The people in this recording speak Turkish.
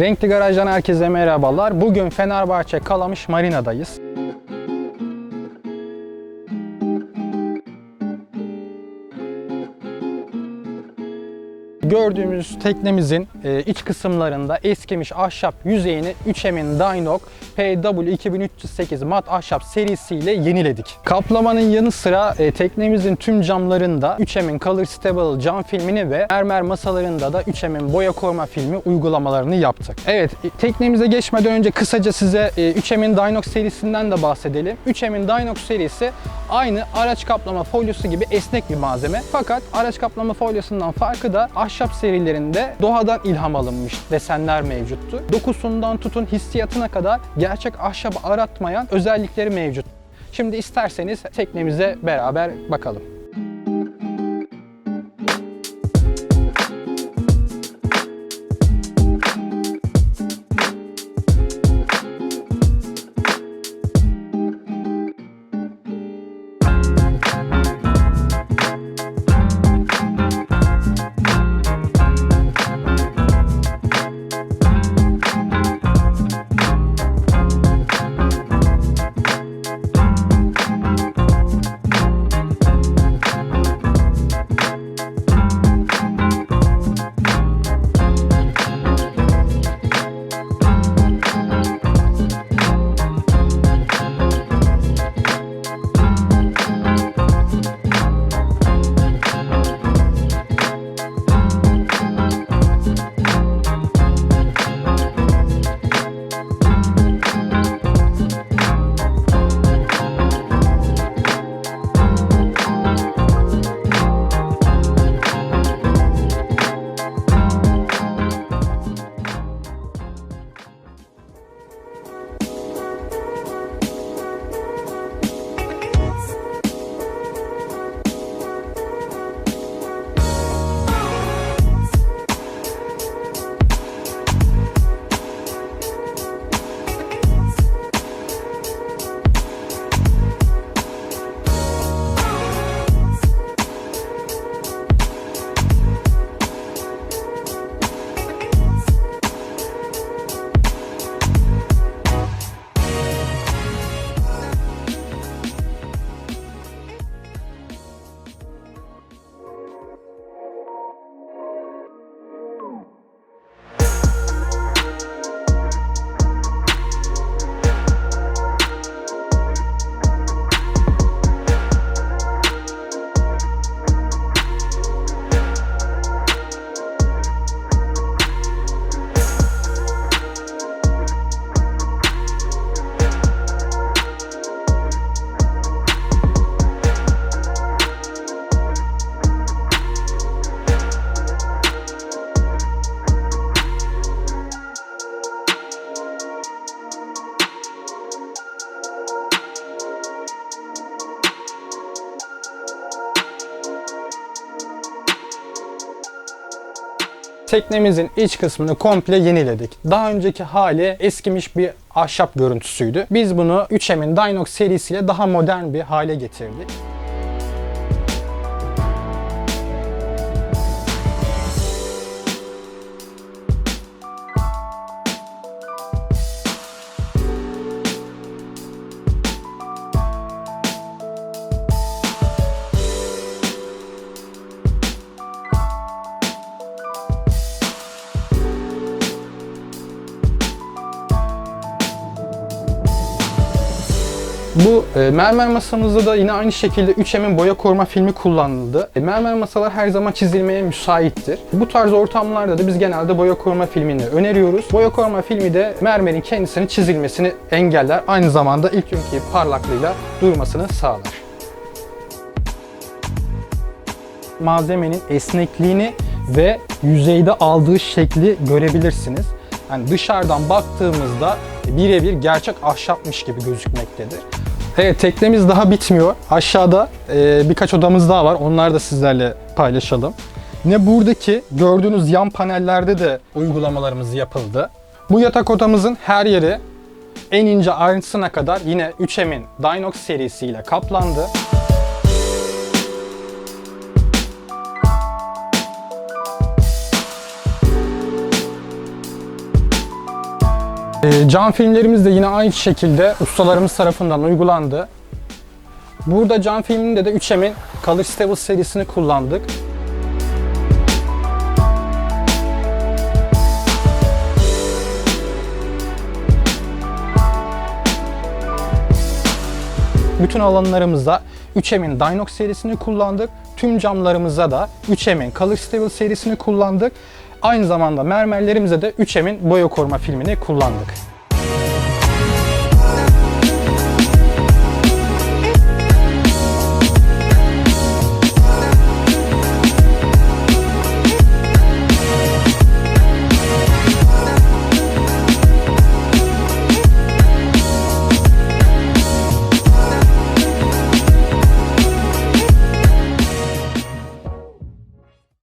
Renkli Garaj'dan herkese merhabalar. Bugün Fenerbahçe Kalamış Marina'dayız. Gördüğümüz teknemizin e, iç kısımlarında eskimiş ahşap yüzeyini 3M'in Dynok PW2308 mat ahşap serisiyle yeniledik. Kaplamanın yanı sıra e, teknemizin tüm camlarında 3M'in Color Stable cam filmini ve mermer masalarında da 3M'in boya koruma filmi uygulamalarını yaptık. Evet, e, teknemize geçmeden önce kısaca size e, 3M'in Dynok serisinden de bahsedelim. 3M'in Dynok serisi aynı araç kaplama folyosu gibi esnek bir malzeme. Fakat araç kaplama folyosundan farkı da ahşap serilerinde doğadan ilham alınmış desenler mevcuttu. Dokusundan tutun hissiyatına kadar gerçek ahşabı aratmayan özellikleri mevcut. Şimdi isterseniz teknemize beraber bakalım. Teknemizin iç kısmını komple yeniledik. Daha önceki hali eskimiş bir ahşap görüntüsüydü. Biz bunu 3M'in Dynox serisiyle daha modern bir hale getirdik. Bu e, mermer masamızda da yine aynı şekilde 3M'in boya koruma filmi kullanıldı. E, mermer masalar her zaman çizilmeye müsaittir. Bu tarz ortamlarda da biz genelde boya koruma filmini öneriyoruz. Boya koruma filmi de mermerin kendisini çizilmesini engeller. Aynı zamanda ilk günkü parlaklığıyla durmasını sağlar. Malzemenin esnekliğini ve yüzeyde aldığı şekli görebilirsiniz. Yani dışarıdan baktığımızda birebir gerçek ahşapmış gibi gözükmektedir. Evet teknemiz daha bitmiyor. Aşağıda e, birkaç odamız daha var. Onları da sizlerle paylaşalım. Yine buradaki gördüğünüz yan panellerde de uygulamalarımız yapıldı. Bu yatak odamızın her yeri en ince ayrıntısına kadar yine 3M'in Dynox serisiyle kaplandı. Ee, cam filmlerimiz de yine aynı şekilde ustalarımız tarafından uygulandı. Burada cam filminde de 3M'in Color Stable serisini kullandık. Bütün alanlarımızda 3M'in Dinox serisini kullandık. Tüm camlarımıza da 3M'in Color Stable serisini kullandık. Aynı zamanda mermerlerimize de 3M'in boya koruma filmini kullandık.